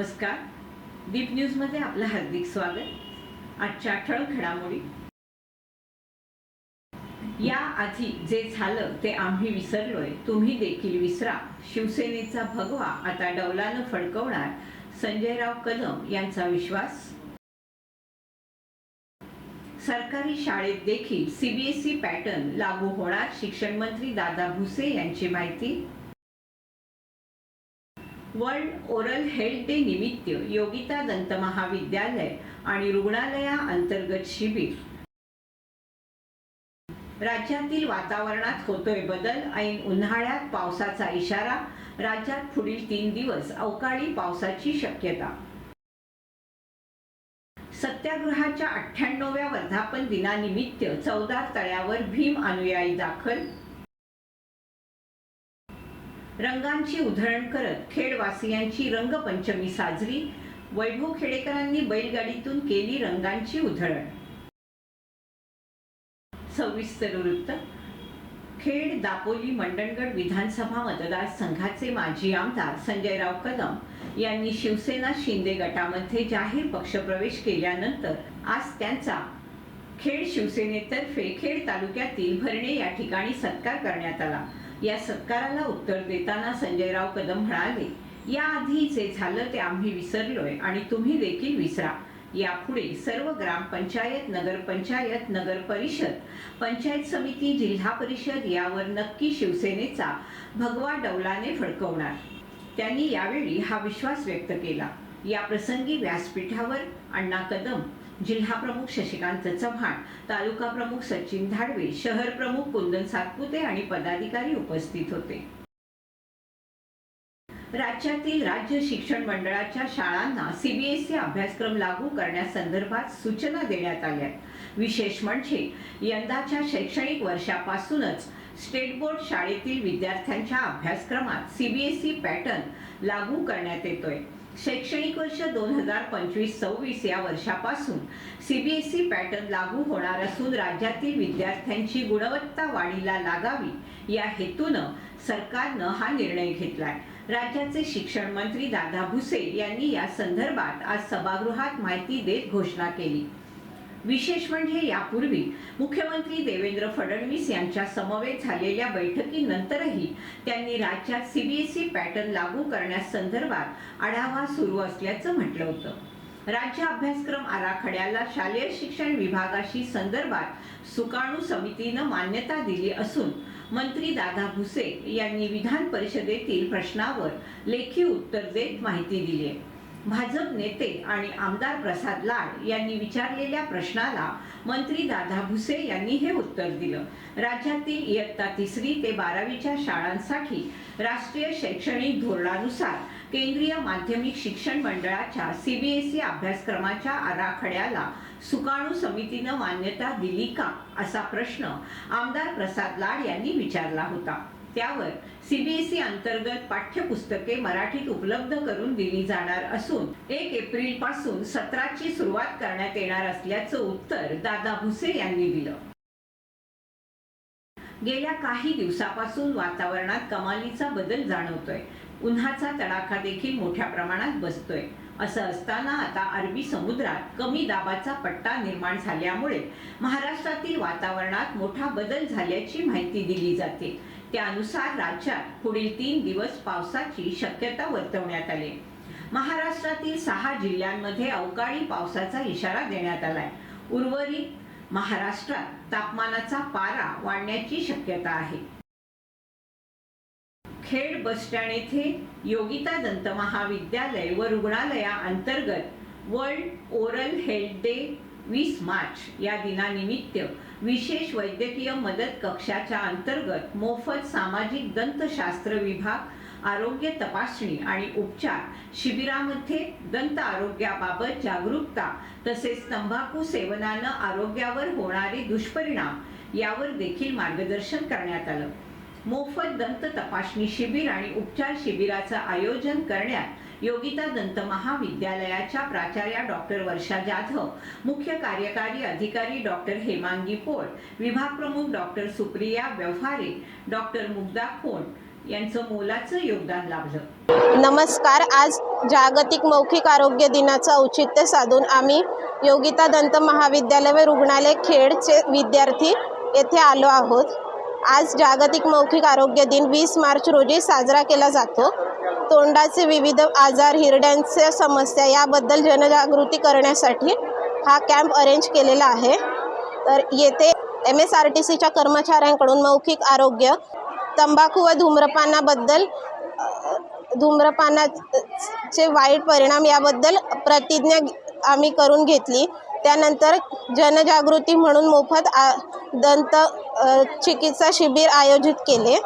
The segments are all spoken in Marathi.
नमस्कार. दीप न्यूजमध्ये आपलं हार्दिक स्वागत. आजच्या ठळक घडामोडी. या आधी जे झालं ते आम्ही विसरलोय. तुम्ही देखील विसरा. शिवसेनेचा भगवा आता डौलानं फडकवणार संजयराव कदम यांचा विश्वास? सरकारी शाळेत देखील सीबीएसई पॅटर्न लागू होणार शिक्षण मंत्री दादा भुसे यांची माहिती? वर्ल्ड ओरल हेल्थ डे निमित्त योगिता दंत महाविद्यालय आणि रुग्णालया अंतर्गत शिबिर. राज्यातील वातावरणात होतोय बदल. ऐन उन्हाळ्यात पावसाचा इशारा. राज्यात पुढील तीन दिवस अवकाळी पावसाची शक्यता. सत्याग्रहाच्या अठ्ठ्याण्णव्या वर्धापन दिनानिमित्त चौदा तळ्यावर भीम अनुयायी दाखल रंगांची उधळण करत खेडवासियांची रंगपंचमी साजरी. वैभव खेडेकरांनी बैलगाडीतून केली रंगांची उधळण. सविस्तर वृत्त. खेड दापोली मंडणगड विधानसभा मतदारसंघाचे माजी आमदार संजयराव कदम यांनी शिवसेना शिंदे गटामध्ये जाहीर पक्षप्रवेश केल्यानंतर आज त्यांचा खेड शिवसेनेतर्फे खेड तालुक्यातील भरणे या ठिकाणी सत्कार करण्यात आला. या सत्काराला उत्तर देताना संजयराव कदम म्हणाले याआधी जे झालं ते आम्ही विसरलोय आणि तुम्ही देखील विसरा. यापुढे सर्व ग्रामपंचायत नगरपंचायत नगर परिषद पंचायत समिती जिल्हा परिषद यावर नक्की शिवसेनेचा भगवा डौलाने फडकवणार. त्यांनी यावेळी हा विश्वास व्यक्त केला. या प्रसंगी व्यासपीठावर अण्णा कदम जिल्हा प्रमुख शशिकांत चव्हाण तालुका प्रमुख सचिन धाडवे शहर प्रमुख कुंदन सातपुते आणि पदाधिकारी उपस्थित होते. राज्यातील राज्य शिक्षण मंडळाच्या शाळांना सीबीएसई अभ्यासक्रम लागू करण्यासंदर्भात सूचना देण्यात आल्या. विशेष म्हणजे यंदाच्या शैक्षणिक वर्षापासूनच स्टेट बोर्ड शाळेतील विद्यार्थ्यांच्या अभ्यासक्रमात सीबीएसई पॅटर्न लागू करण्यात येतोय. शैक्षणिक वर्ष दोन हजार पंचवीस सव्वीस या वर्षापासून सीबीएसई पॅटर्न लागू होणार असून राज्यातील विद्यार्थ्यांची गुणवत्ता वाढीला लागावी या हेतूनं सरकारनं हा निर्णय घेतलाय. राज्याचे शिक्षण मंत्री दादा भुसे यांनी या संदर्भात आज सभागृहात माहिती देत घोषणा केली. विशेष म्हणजे यापूर्वी मुख्यमंत्री देवेंद्र फडणवीस यांच्या समवेत झालेल्या बैठकीनंतरही त्यांनी राज्यात सीबीएसई पॅटर्न लागू करण्यासंदर्भात आढावा सुरू असल्याचं म्हटलं होतं. राज्य अभ्यासक्रम आराखड्याला शालेय शिक्षण विभागाशी संदर्भात सुकाणू समितीनं मान्यता दिली असून मंत्री दादा भुसे यांनी विधान परिषदेतील प्रश्नावर लेखी उत्तर देत माहिती दिली आहे. भाजप नेते आणि आमदार प्रसाद लाड यांनी विचारलेल्या प्रश्नाला मंत्री दादा भुसे यांनी हे उत्तर दिलं. राज्यातील इयत्ता तिसरी ते बारावीच्या शाळांसाठी राष्ट्रीय शैक्षणिक धोरणानुसार केंद्रीय माध्यमिक शिक्षण मंडळाच्या सीबीएसई अभ्यासक्रमाच्या आराखड्याला सुकाणू समितीनं मान्यता दिली का असा प्रश्न आमदार प्रसाद लाड यांनी विचारला होता. त्यावर सीबीएसई अंतर्गत पाठ्यपुस्तके मराठीत उपलब्ध करून दिली जाणार असून एक एप्रिलपासून सत्राची सुरुवात करण्यात येणार असल्याचं उत्तर दादा भुसे यांनी दिलं. गेल्या काही दिवसापासून वातावरणात कमालीचा बदल जाणवतोय. उन्हाचा तडाखा देखील मोठ्या प्रमाणात बसतोय. असं असताना आता अरबी समुद्रात कमी दाबाचा पट्टा निर्माण झाल्यामुळे महाराष्ट्रातील वातावरणात मोठा बदल झाल्याची माहिती दिली जाते. त्यानुसार राज्यात पुढील तीन दिवस पावसाची शक्यता वर्तवण्यात आली. महाराष्ट्रातील सहा जिल्ह्यांमध्ये अवकाळी पावसाचा इशारा देण्यात आलाय. उर्वरित महाराष्ट्रात तापमानाचा पारा वाढण्याची शक्यता आहे. खेड बस स्टँड येथे योगिता दंत महाविद्यालय व रुग्णालया अंतर्गत वर्ल्ड ओरल हेल्थ डे वीस मार्च या दिनानिमित्त विशेष वैद्यकीय मदत कक्षाच्या अंतर्गत मोफत सामाजिक दंतशास्त्र विभाग आरोग्य तपासणी आणि उपचार शिबिरामध्ये दंत आरोग्याबाबत जागरूकता तसेच तंबाखू सेवनानं आरोग्यावर होणारे दुष्परिणाम यावर देखील मार्गदर्शन करण्यात आलं. मोफत दंत तपासणी शिबिर आणि उपचार शिबिराचं आयोजन करण्यात योगिता दंत महाविद्यालयाच्या प्राचार्या डॉक्टर वर्षा जाधव मुख्य कार्यकारी अधिकारी डॉक्टर हेमांगी पोळ विभाग प्रमुख डॉक्टर सुप्रिया व्यवहारे डॉक्टर मुग्धा खोंड यांचं मोलाचं योगदान लाभलं. नमस्कार. आज जागतिक मौखिक आरोग्य दिनाचं औचित्य साधून आम्ही योगिता दंत महाविद्यालय व रुग्णालय खेडचे विद्यार्थी येथे आलो आहोत. आज जागतिक मौखिक आरोग्य दिन वीस मार्च रोजी साजरा केला जातो. तोंडाचे विविध आजार हिरड्यांच्या समस्या याबद्दल जनजागृती करण्यासाठी हा कॅम्प अरेंज केलेला आहे. तर येथे एम एस आर टी सीच्या कर्मचाऱ्यांकडून मौखिक आरोग्य तंबाखू व धूम्रपानाबद्दल धूम्रपानाचे वाईट परिणाम याबद्दल प्रतिज्ञा आम्ही करून घेतली. त्यानंतर जनजागृती म्हणून मोफत आ दंत चिकित्सा शिबिर आयोजित केले.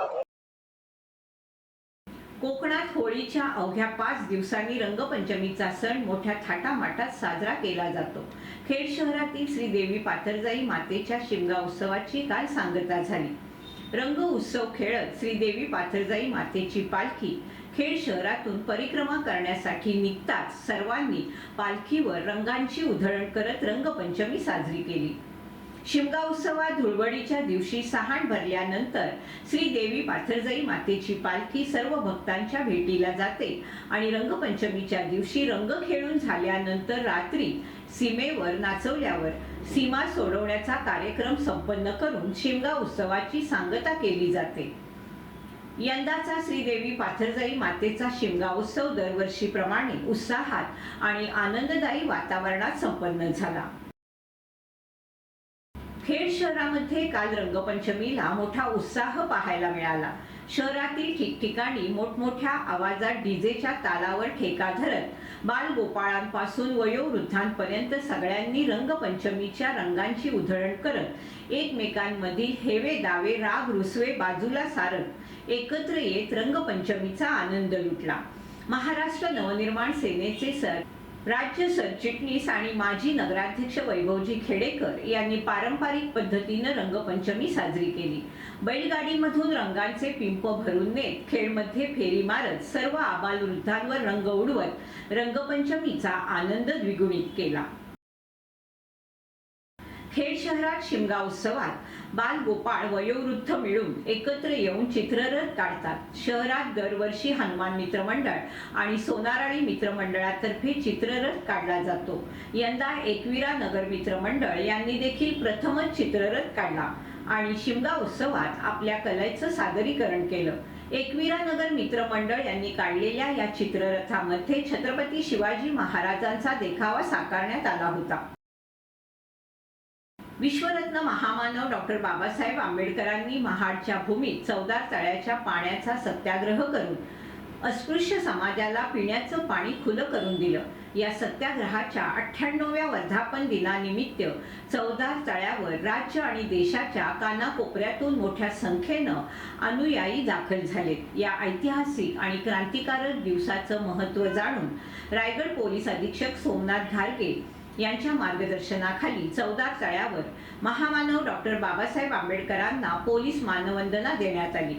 होळीच्या अवघ्या पाच दिवसांनी रंगपंचमीचा सण मोठ्या थाटामाटात साजरा केला जातो. खेड शहरातील श्री देवी पाथरजाई मातेच्या शिमगा उत्सवाची काल सांगता झाली. रंग उत्सव खेळत श्रीदेवी पाथरजाई मातेची पालखी खेड शहरातून परिक्रमा करण्यासाठी निघताच सर्वांनी पालखीवर रंगांची उधळण करत रंगपंचमी साजरी केली. शिमगा उत्सवात धुळवडीच्या दिवशी सहाण भरल्यानंतर श्री देवी पाथरजाई मातेची पालखी सर्व भक्तांच्या भेटीला जाते आणि रंगपंचमीच्या दिवशी रंग खेळून झाल्यानंतर रात्री सीमेवर नाचवल्यावर सीमा सोडवण्याचा कार्यक्रम संपन्न करून शिमगा उत्सवाची सांगता केली जाते. यंदाचा श्रीदेवी पाथरजाई मातेचा शिमगा उत्सव दरवर्षीप्रमाणे उत्साहात आणि आनंददायी वातावरणात संपन्न झाला. खेड शहरामध्ये काल रंगपंचमीला मोठा उत्साह पाहायला मिळाला. शहरातील ठिकठिकाणी मोठमोठ्या आवाजात डीजेच्या तालावर ठेका धरत बालगोपाळांपासून वयोवृद्धांपर्यंत सगळ्यांनी रंगपंचमीच्या रंगांची उधळण करत एकमेकांमधील हेवे दावे राग रुसवे बाजूला सारत एकत्र येत रंगपंचमीचा आनंद लुटला. महाराष्ट्र नवनिर्माण सेनेचे सर राज्य सरचिटणीस आणि माजी नगराध्यक्ष वैभवजी खेडेकर यांनी पारंपरिक पद्धतीनं रंगपंचमी साजरी केली. बैलगाडीमधून रंगांचे पिंप भरून नेत खेळमध्ये फेरी मारत सर्व आबालवृद्धांवर रंग उडवत रंगपंचमीचा आनंद द्विगुणित केला. खेड शहरात शिमगा उत्सवात बालगोपाळ वयोवृद्ध मिळून एकत्र येऊन चित्ररथ काढतात. शहरात दरवर्षी हनुमान मित्रमंडळ आणि सोनाराळी मित्रमंडळातर्फे चित्ररथ काढला जातो. यंदा एकविरा नगर मित्रमंडळ यांनी देखील प्रथमच चित्ररथ काढला आणि शिमगा उत्सवात आपल्या कलेचं सादरीकरण केलं. एकविरा नगर मित्रमंडळ यांनी काढलेल्या या चित्ररथामध्ये छत्रपती शिवाजी महाराजांचा देखावा साकारण्यात आला होता. विश्वरत्न महामानव डॉक्टर बाबासाहेब आंबेडकरांनी महाडच्या भूमीत चौदार तळ्याच्या पाण्याचा सत्याग्रह करून अस्पृश्य समाजाला पिण्याचं पाणी खुलं करून दिलं. या सत्याग्रहाच्या अठ्ठ्याण्णव्या वर्धापन दिनानिमित्त चौदार तळ्यावर राज्य आणि देशाच्या कानाकोपऱ्यातून मोठ्या संख्येनं अनुयायी दाखल झालेत. या ऐतिहासिक आणि क्रांतिकारक दिवसाचं महत्त्व जाणून रायगड पोलीस अधीक्षक सोमनाथ घारगे यांच्या मार्गदर्शनाखाली चौदा तळ्यावर महामानव डॉक्टर बाबासाहेब आंबेडकरांना पोलीस मानवंदना देण्यात आली.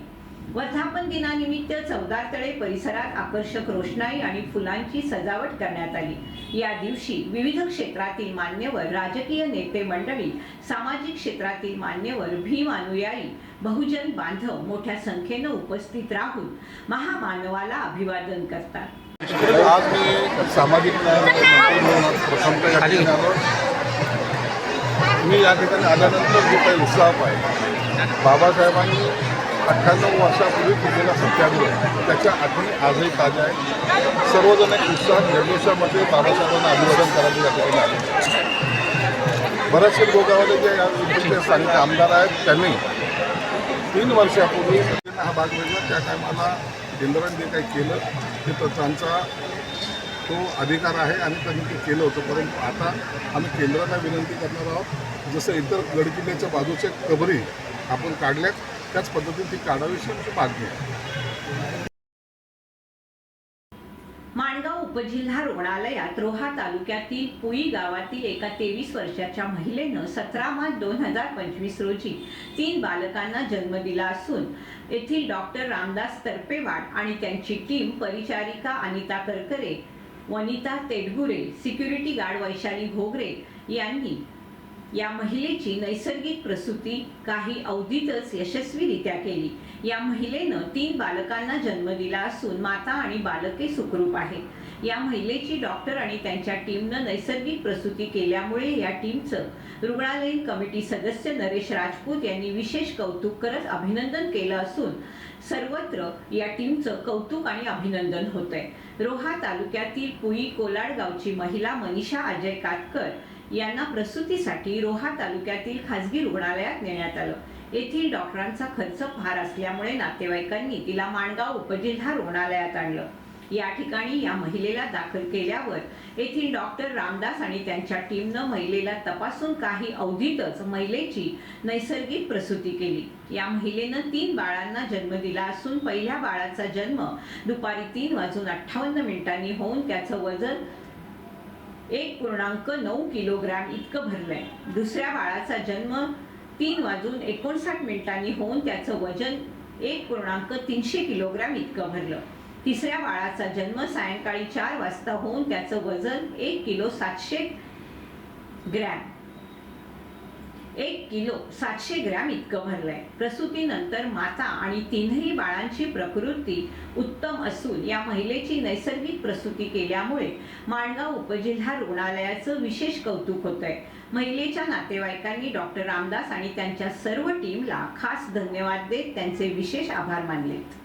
वर्धापन दिनानिमित्त चौदार तळे परिसरात आकर्षक रोषणाई आणि फुलांची सजावट करण्यात आली. या दिवशी विविध क्षेत्रातील मान्यवर राजकीय नेते मंडळी सामाजिक क्षेत्रातील मान्यवर भीम अनुयायी बहुजन बांधव मोठ्या संख्येनं उपस्थित राहून महामानवाला अभिवादन करतात. आज मी सामाजिक न्याय म्हणून या ठिकाणी आलो मी या ठिकाणी आल्यानंतर जो काही उत्साह पाहिजे बाबासाहेबांनी अठ्ठ्याण्णव वर्षापूर्वी केलेला सत्याग्रह त्याच्या आठवणी आजही ताज्या आहे सर्वजण एक उत्साह निर्दोषामध्ये बाबासाहेबांना अभिवादन करायला या ठिकाणी आले. बरेचसे गोगावाले जे या स्थानिक आमदार आहेत त्यांनी तीन वर्षापूर्वी हा भाग वेगळा त्या टायमाला केंद्राने जे काही केलं ते तर त्यांचा तो अधिकार आहे आणि त्यांनी ते केलं होतं. परंतु आता आम्ही केंद्राला विनंती करणार आहोत जसं इतर गडकिल्ल्याच्या बाजूच्या कबरी आपण काढल्यात त्याच पद्धतीने ती काढावी अशी आमची मागणी आहे माणगाव उपजिल्हा रुग्णालयात रोहा तालुक्यातील पुई गावातील एका तेवीस वर्षाच्या महिलेनं सतरा मार्च दोन हजार पंचवीस रोजी तीन बालकांना जन्म दिला असून येथील डॉक्टर रामदास तर्पेवाड आणि त्यांची टीम परिचारिका अनिता करकरे वनिता तेडगुरे सिक्युरिटी गार्ड वैशाली घोगरे यांनी या महिलेची नैसर्गिक प्रसूती काही अवधीतच यशस्वीरित्या केली. या महिलेनं तीन बालकांना जन्म दिला असून माता आणि बालके सुखरूप आहेत. या महिलेची डॉक्टर आणि त्यांच्या टीमनं नैसर्गिक प्रसूती केल्यामुळे या टीमचं रुग्णालयीन कमिटी सदस्य नरेश राजपूत यांनी विशेष कौतुक करत अभिनंदन केलं असून सर्वत्र या टीमचं कौतुक आणि अभिनंदन होत आहे रोहा तालुक्यातील पुई कोलाड गावची महिला मनीषा अजय कातकर यांना प्रसूतीसाठी रोहा तालुक्यातील खासगी रुग्णालयात नेण्यात आलं. येथील डॉक्टरांचा खर्च फार असल्यामुळे नातेवाईकांनी तिला माणगाव उपजिल्हा रुग्णालयात आणलं. या ठिकाणी या महिलेला दाखल केल्यावर येथील डॉक्टर रामदास आणि त्यांच्या टीमनं महिलेला तपासून काही अवधीतच महिलेची नैसर्गिक प्रसूती केली. या महिलेनं तीन बाळांना जन्म दिला असून पहिल्या बाळाचा जन्म दुपारी तीन वाजून अठ्ठावन्न मिनिटांनी होऊन त्याचं वजन एक पूर्णांक नऊ किलोग्रॅम इतकं भरलंय. दुसऱ्या बाळाचा जन्म तीन वाजून एकोणसाठ मिनिटांनी होऊन त्याचं वजन एक पूर्णांक तीनशे किलोग्रॅम इतकं भरलं. तिसऱ्या बाळाचा जन्म सायंकाळी चार वाजता होऊन त्याचं वजन एक किलो सातशे ग्रॅम. एक किलो सातशे ग्रॅम इतकं भरलंय. प्रसूतीनंतर माता आणि तिन्ही बाळांची प्रकृती उत्तम असून या महिलेची नैसर्गिक प्रसूती केल्यामुळे माणगाव उपजिल्हा रुग्णालयाचं विशेष कौतुक होत आहे महिलेच्या नातेवाईकांनी डॉक्टर रामदास आणि त्यांच्या सर्व टीमला खास धन्यवाद देत त्यांचे विशेष आभार मानलेत.